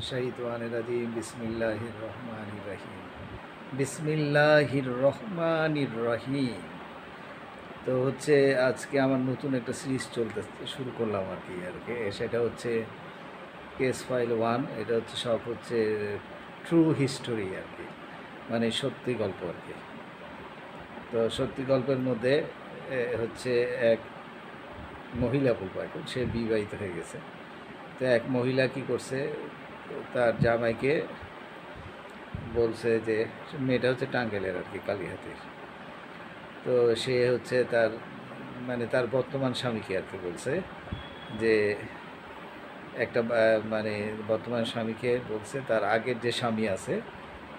শাহিদানির রাজিম বিসমিল্লাহির রহমানির রহিম বিসমিল্লাহির রহমানির রহিম তো হচ্ছে আজকে আমার নতুন একটা সিরিজ চলতে শুরু করলাম আর কি আর কি। সেটা হচ্ছে কেস ফাইল ওয়ান, এটা হচ্ছে সব হচ্ছে ট্রু হিস্টোরি আর কি মানে সত্যি গল্প আর কি। তো সত্যি গল্পের মধ্যে হচ্ছে এক মহিলা বলব এখন, সে বিবাহিত হয়ে গেছে। তো এক মহিলা কি করছে তার জামাইকে বলছে যে, মেয়েটা হচ্ছে টাঙ্গেলের আর কি, কালীহাতির। তো সে হচ্ছে তার মানে তার বর্তমান স্বামীকে আর কি বলছে যে, একটা মানে বর্তমান স্বামীকে বলছে তার আগের যে স্বামী আছে,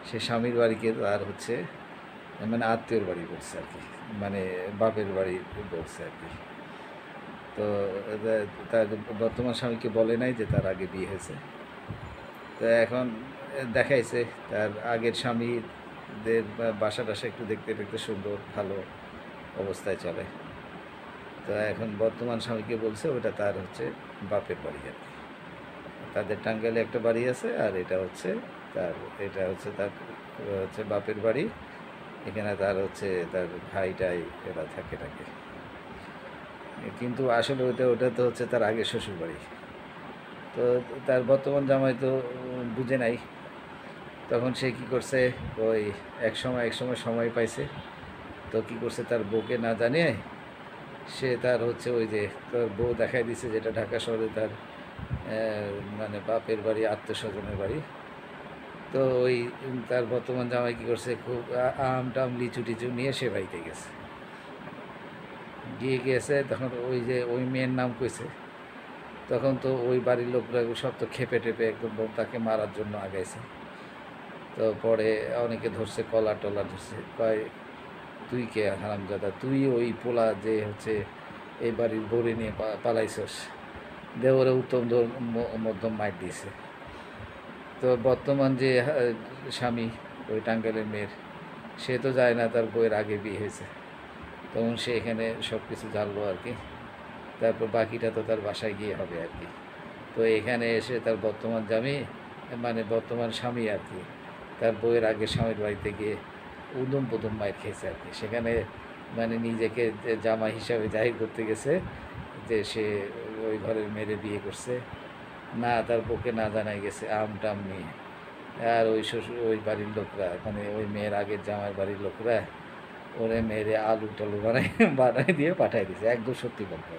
সে স্বামীর বাড়িকে তার হচ্ছে মানে আত্মীয়র বাড়ি বলছে আর কি মানে বাপের বাড়ি বলছে আর কি। তো, তার বর্তমান স্বামীকে বলে নাই যে তার আগে বিয়ে হয়েছে। তো এখন দেখাইছে তার আগের স্বামীদের বাসা টাসা একটু দেখতে দেখতে সুন্দর, ভালো অবস্থায় চলে। তো এখন বর্তমান স্বামীকে বলছে ওটা তার হচ্ছে বাপের বাড়ি আর কি। তাদের টাঙ্গাইলে একটা বাড়ি আছে আর এটা হচ্ছে তার, এটা হচ্ছে তার, হচ্ছে বাপের বাড়ি। এখানে তার হচ্ছে তার ভাইটাই এরা থাকে থাকে। কিন্তু আসলে ওটা ওটা তো হচ্ছে তার আগে শ্বশুর বাড়ি তো তার বর্তমান জামাই তো বুঝে নাই। তখন সে কি করছে? ওই এক সময় এক সময় সময় পাইছে। তো কি করছে তার বউকে না জানিয়ে সে তার হচ্ছে ওই যে তার বউ দেখাই দিছে যেটা ঢাকা শহরে তার মানে বাপের বাড়ি আত্মীয় স্বজনের বাড়ি। তো ওই তার বর্তমান জামাই কি করছে? খুব আম টাম লিচু টিচু নিয়ে সে বাড়িতে গেছে। গিয়ে গিয়েছে তখন ওই যে ওই মেয়ের নাম কইছে। তখন তো ওই বাড়ির লোকরা সব তো খেপে টেপে একদম তাকে মারার জন্য আগাইছে। তো পরে অনেকে ধরছে, কলা টলা ধরছে। কয়, তুই কে হারামজাদা? তুই ওই পোলা যে হচ্ছে এই বাড়ির বড়ি নিয়ে পালাইছস। দেওরে উত্তম মধ্যম মাইট দিয়েছে তো বর্তমান যে স্বামী, ওই টাঙ্গাইলের মেয়ের, সে তো যায় না তার বইয়ের আগে বিয়ে হয়েছে। তখন সে এখানে সব কিছু জানলো আর কি। তারপর বাকিটা তো তার বাসায় গিয়ে হবে আর কি। তো এখানে এসে তার বর্তমান জামি মানে বর্তমান স্বামী আর কি, তার বইয়ের আগে স্বামীর বাড়িতে গিয়ে উদম পুদম মায়ের খেয়েছে আর কি। সেখানে মানে নিজেকে জামা হিসাবে জাহির করতে গেছে, যে সে ওই ঘরের মেয়েরে বিয়ে করছে। না, তার বউকে না জানাই গেছে, আম টাম নিয়ে। আর ওই শ্বশুর, ওই বাড়ির লোকরা মানে ওই মেয়ের আগের জামাই বাড়ির লোকরা, ওরে মেয়েরে আলু টালু বানাই বানাই দিয়ে পাঠাই দিয়েছে, একদম সত্যি গল্প